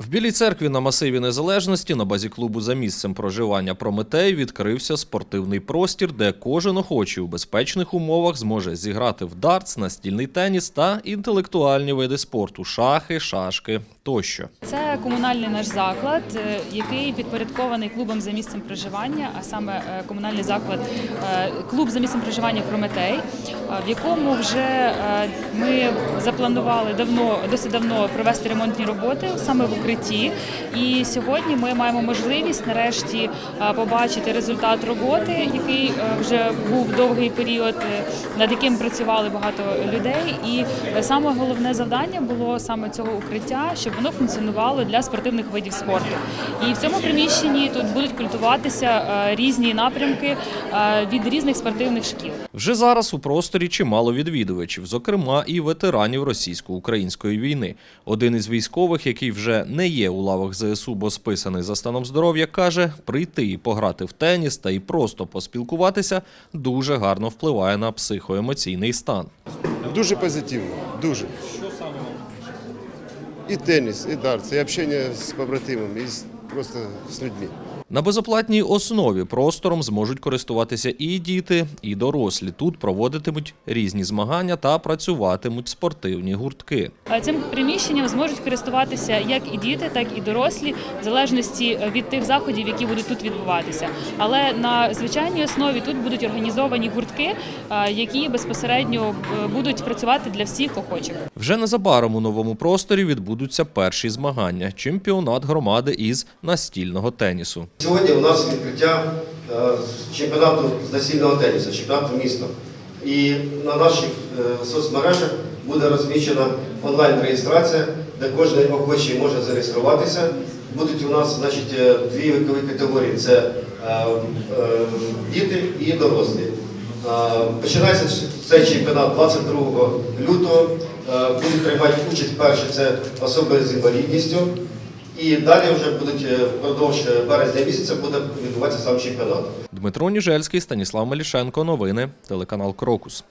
В Білій церкві на масиві незалежності на базі клубу за місцем проживання Прометей відкрився спортивний простір, де кожен охочий у безпечних умовах зможе зіграти в дартс, настільний теніс та інтелектуальні види спорту шахи, шашки тощо. Це комунальний наш заклад, е, який підпорядкований клубом за місцем проживання, а саме е, комунальний заклад е, клуб за місцем проживання Прометей, в якому вже ми запланували давно, досить давно провести ремонтні роботи саме в укритті. І сьогодні ми маємо можливість нарешті побачити результат роботи, який вже був довгий період, е, над яким працювали багато людей. І е, саме головне завдання було саме цього укриття, щоб воно функціонувало для спортивних видів спорту. І в цьому приміщенні тут будуть культуватися різні напрямки від різних спортивних шкіл. Вже зараз у просторі чимало відвідувачів, зокрема і ветеранів російсько-української війни. Один із військових, який вже не є у лавах ЗСУ, бо списаний за станом здоров'я, каже, прийти і пограти в теніс та і просто поспілкуватися дуже гарно впливає на психоемоційний стан. Дуже позитивно, дуже. І теніс, і дартс, і общення з побратимами, і просто з людьми. На безоплатній основі простором зможуть користуватися і діти, і дорослі. Тут проводитимуть різні змагання та працюватимуть спортивні гуртки. Цим приміщенням зможуть користуватися як і діти, так і дорослі, в залежності від тих заходів, які будуть тут відбуватися. Але на звичайній основі тут будуть організовані гуртки, е, які безпосередньо е, будуть працювати для всіх охочих. Вже незабаром у новому просторі відбудуться перші змагання чемпіонат громади із настільного тенісу. Сьогодні у нас відкриття е, чемпіонату з настільного тенісу, чемпіонату міста. І на наших е, соцмережах буде розміщена онлайн-реєстрація, де кожен охочий може зареєструватися. Будуть у нас значить, е, дві вікові категорії: це діти і дорослі. Починається цей чемпіонат 22 лютого. Будуть приймати участь перші це особи з інвалідністю. І далі вже будуть е, впродовж е, березня місяця буде відбуватися сам чемпіонат. Дмитро Ніжельський, Станіслав Малішенко. Новини. Телеканал Крокус.